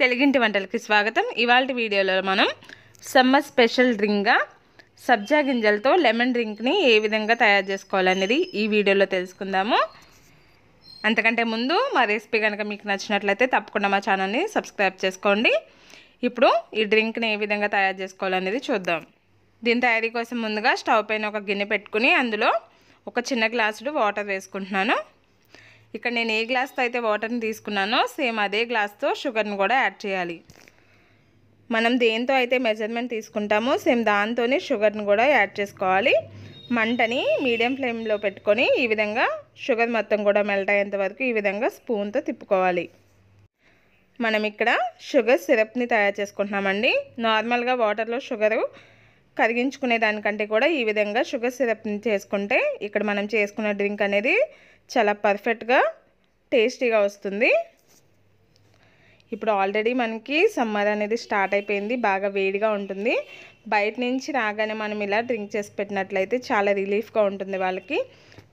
తెలుగింటి వంటలకి స్వాగతం. ఇవాళ వీడియోలో మనం సమ్మర్ స్పెషల్ డ్రింక్గా సబ్జా గింజలతో లెమన్ డ్రింక్ని ఏ విధంగా తయారు చేసుకోవాలనేది ఈ వీడియోలో తెలుసుకుందాము. అంతకంటే ముందు మా రెసిపీ కనుక మీకు నచ్చినట్లయితే తప్పకుండా మా ఛానల్ని సబ్స్క్రైబ్ చేసుకోండి. ఇప్పుడు ఈ డ్రింక్ని ఏ విధంగా తయారు చేసుకోవాలనేది చూద్దాం. దీని తయారీ కోసం ముందుగా స్టవ్ పైన ఒక గిన్నె పెట్టుకుని అందులో ఒక చిన్న గ్లాసుడు వాటర్ వేసుకుంటున్నాను. ఇక్కడ నేను ఏ గ్లాస్తో అయితే వాటర్ని తీసుకున్నానో సేమ్ అదే గ్లాస్తో షుగర్ని కూడా యాడ్ చేయాలి. మనం దేంతో అయితే మెజర్మెంట్ తీసుకుంటామో సేమ్ దాంతోనే షుగర్ని కూడా యాడ్ చేసుకోవాలి. మంటని మీడియం ఫ్లేమ్లో పెట్టుకొని ఈ విధంగా షుగర్ మొత్తం కూడా మెల్ట్ అయ్యేంత వరకు ఈ విధంగా స్పూన్తో తిప్పుకోవాలి. మనం ఇక్కడ షుగర్ సిరప్ని తయారు చేసుకుంటున్నామండి. నార్మల్గా వాటర్లో షుగరు కరిగించుకునే దానికంటే కూడా ఈ విధంగా షుగర్ సిరప్ని చేసుకుంటే ఇక్కడ మనం చేసుకున్న డ్రింక్ అనేది చాలా పర్ఫెక్ట్గా టేస్టీగా వస్తుంది. ఇప్పుడు ఆల్రెడీ మనకి సమ్మర్ అనేది స్టార్ట్ అయిపోయింది బాగా వేడిగా ఉంటుంది. బయట నుంచి రాగానే మనం ఇలా డ్రింక్ చేసి పెట్టినట్లయితే చాలా రిలీఫ్గా ఉంటుంది వాళ్ళకి.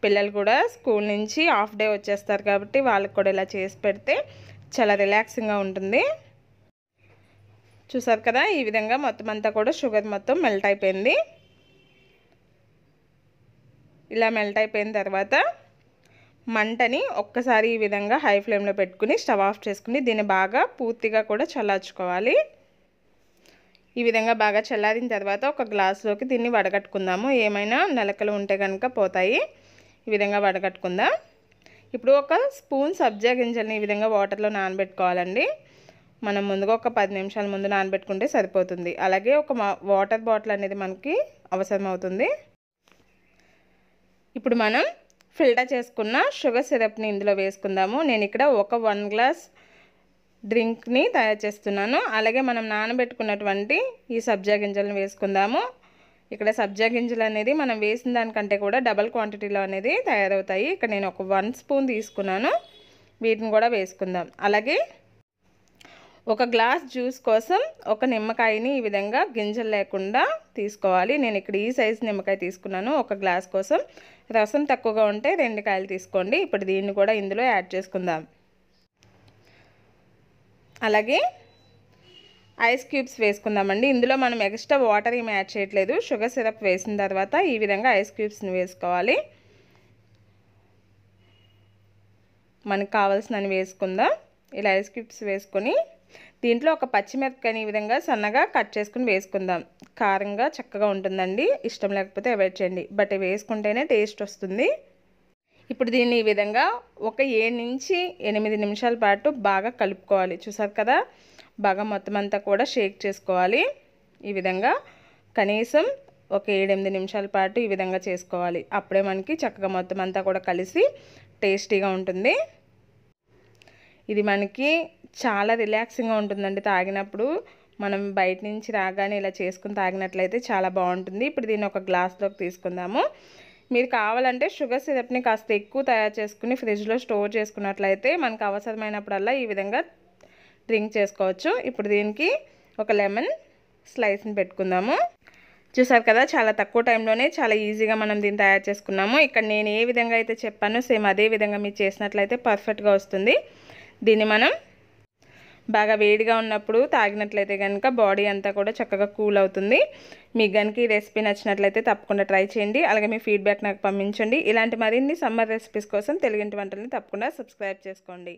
పిల్లలు కూడా స్కూల్ నుంచి హాఫ్ డే వచ్చేస్తారు కాబట్టి వాళ్ళకి కూడా ఇలా చేసి పెడితే చాలా రిలాక్సింగ్గా ఉంటుంది. చూసారు కదా? ఈ విధంగా మొత్తం అంతా కూడా షుగర్ మొత్తం మెల్ట్ అయిపోయింది. ఇలా మెల్ట్ అయిపోయిన తర్వాత మంటని ఒక్కసారి ఈ విధంగా హై ఫ్లేమ్లో పెట్టుకుని స్టవ్ ఆఫ్ చేసుకుని దీన్ని బాగా పూర్తిగా కూడా చల్లార్చుకోవాలి. ఈ విధంగా బాగా చల్లారిన తర్వాత ఒక గ్లాస్లోకి దీన్ని వడగట్టుకుందాము. ఏమైనా నలకలు ఉంటే కనుక పోతాయి. ఈ విధంగా వడగట్టుకుందాం. ఇప్పుడు ఒక స్పూన్ సబ్జా గింజల్ని ఈ విధంగా వాటర్లో నానబెట్టుకోవాలండి. మనం ముందుగా ఒక పది నిమిషాల ముందు నానబెట్టుకుంటే సరిపోతుంది. అలాగే ఒక వాటర్ బాటిల్ అనేది మనకి అవసరం అవుతుంది ఇప్పుడు మనం ఫిల్టర్ చేసుకున్న షుగర్ సిరప్ని ఇందులో వేసుకుందాము. నేను ఇక్కడ ఒక వన్ గ్లాస్ డ్రింక్ని తయారు చేస్తున్నాను. అలాగే మనం నానబెట్టుకున్నటువంటి ఈ సబ్జా గింజలను వేసుకుందాము. ఇక్కడ సబ్జా గింజలు అనేది మనం వేసిన దానికంటే కూడా డబల్ క్వాంటిటీలో అనేది తయారవుతాయి. ఇక్కడ నేను ఒక వన్ స్పూన్ తీసుకున్నాను. వీటిని కూడా వేసుకుందాం. అలాగే ఒక గ్లాస్ జ్యూస్ కోసం ఒక నిమ్మకాయని ఈ విధంగా గింజలు లేకుండా తీసుకోవాలి. నేను ఇక్కడ ఈ సైజు నిమ్మకాయ తీసుకున్నాను. ఒక గ్లాస్ కోసం రసం తక్కువగా ఉంటే రెండు కాయలు తీసుకోండి. ఇప్పుడు దీన్ని కూడా ఇందులో యాడ్ చేసుకుందాం. అలాగే ఐస్ క్యూబ్స్ వేసుకుందామండి. ఇందులో మనం ఎక్స్ట్రా వాటర్ ఏమి యాడ్ చేయట్లేదు. షుగర్ సిరప్ వేసిన తర్వాత ఈ విధంగా ఐస్ క్యూబ్స్ని వేసుకోవాలి. మనకు కావాల్సినవి వేసుకుందాం. ఇలా ఐస్ క్యూబ్స్ వేసుకొని దీంట్లో ఒక పచ్చిమిరపకాయని ఈ విధంగా సన్నగా కట్ చేసుకుని వేసుకుందాం. కారంగా చక్కగా ఉంటుందండి. ఇష్టం లేకపోతే అవాయిడ్ చేయండి. బట్ వేసుకుంటేనే టేస్ట్ వస్తుంది. ఇప్పుడు దీన్ని ఈ విధంగా ఒక ఏడు నుంచి ఎనిమిది నిమిషాల పాటు బాగా కలుపుకోవాలి. చూసారు కదా? బాగా మొత్తం అంతా కూడా షేక్ చేసుకోవాలి. ఈ విధంగా కనీసం ఒక ఏడెనిమిది నిమిషాల పాటు ఈ విధంగా చేసుకోవాలి. అప్పుడే మనకి చక్కగా మొత్తం అంతా కూడా కలిసి టేస్టీగా ఉంటుంది. ఇది మనకి చాలా రిలాక్సింగ్గా ఉంటుందండి తాగినప్పుడు. మనం బయట నుంచి రాగానే ఇలా చేసుకుని తాగినట్లయితే చాలా బాగుంటుంది. ఇప్పుడు దీన్ని ఒక గ్లాస్లోకి తీసుకుందాము. మీరు కావాలంటే షుగర్ సిరప్ని కాస్త ఎక్కువ తయారు చేసుకుని ఫ్రిడ్జ్లో స్టోర్ చేసుకున్నట్లయితే మనకు అవసరమైనప్పుడల్లా ఈ విధంగా డ్రింక్ చేసుకోవచ్చు. ఇప్పుడు దీనికి ఒక లెమన్ స్లైస్ని పెట్టుకుందాము. చూసారు కదా చాలా తక్కువ టైంలోనే చాలా ఈజీగా మనం దీన్ని తయారు చేసుకున్నాము. ఇక్కడ నేను ఏ విధంగా అయితే చెప్పానో సేమ్ అదే విధంగా మీరు చేసినట్లయితే పర్ఫెక్ట్గా వస్తుంది. దీన్ని మనం బాగా వేడిగా ఉన్నప్పుడు తాగినట్లయితే కనుక బాడీ అంతా కూడా చక్కగా కూల్ అవుతుంది. మీకు కనుక ఈ రెసిపీ నచ్చినట్లయితే తప్పకుండా ట్రై చేయండి. అలాగే మీ ఫీడ్బ్యాక్ నాకు పంపించండి. ఇలాంటి మరిన్ని సమ్మర్ రెసిపీస్ కోసం తెలుగింటి వంటల్ని తప్పకుండా సబ్స్క్రైబ్ చేసుకోండి.